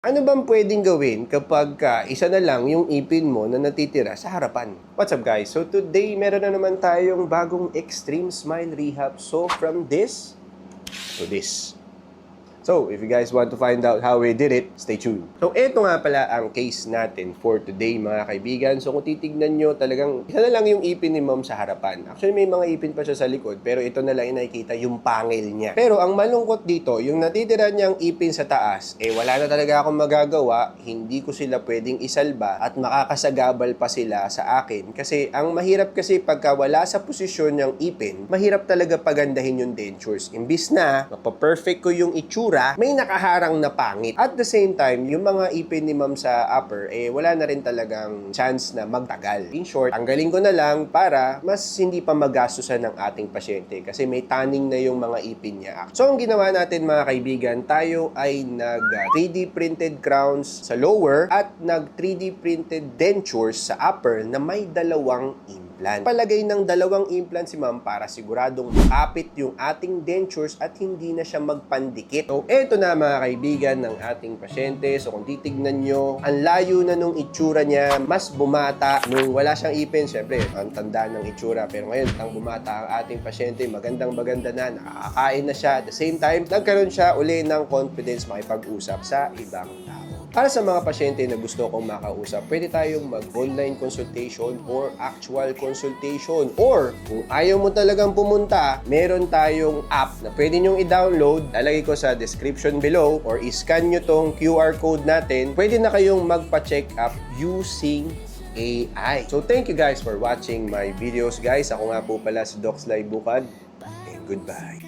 Ano bang pwedeng gawin kapag ka isa na lang yung ipin mo na natitira sa harapan? What's up guys? So today meron na naman tayong bagong Extreme Smile Rehab. So from this to this. So, if you guys want to find out how we did it, stay tuned. So, eto nga pala ang case natin for today, mga kaibigan. So, kung titignan nyo, talagang isa na lang yung ipin ni ma'am sa harapan. Actually, may mga ipin pa siya sa likod, pero ito na lang nakikita yung pangil niya. Pero, ang malungkot dito, yung natitira niyang ipin sa taas, eh, wala na talaga akong magagawa. Hindi ko sila pwedeng isalba at makakasagabal pa sila sa akin. Kasi, ang mahirap kasi pagka wala sa posisyon yung ipin, mahirap talaga pagandahin yung dentures. Imbis na, mapaperfect ko yung itsura, may nakaharang na pangit. At the same time, yung mga ipin ni ma'am sa upper, eh wala na rin talagang chance na magtagal. In short, tanggalin ko na lang para mas hindi pa magastusan ng ating pasyente kasi may tanning na yung mga ipin niya. So, ang ginawa natin mga kaibigan, tayo ay nag uh, 3D printed crowns sa lower at nag 3D printed dentures sa upper na may dalawang implant. Palagay ng dalawang implant si ma'am para siguradong makapit yung ating dentures at hindi na siya magpandikit. So, eto na mga kaibigan ng ating pasyente. So, kung titignan nyo, ang layo na nung itsura niya, mas bumata nung wala siyang ipin. Siyempre, ang tanda ng itsura. Pero ngayon, ang bumata ang ating pasyente, magandang maganda na, nakakakain na siya. At the same time, nagkaroon siya uli ng confidence makipag-usap sa ibang tao. Para sa mga pasyente na gusto kong makausap, pwede tayong mag-online consultation or actual consultation. Or, kung ayaw mo talagang pumunta, meron tayong app na pwede nyong i-download. Lalagay ko sa description below or i-scan nyo tong QR code natin. Pwede na kayong magpa-check up using AI. So, thank you guys for watching my videos, guys. Ako nga po pala si Docs Lai Bukad. And goodbye.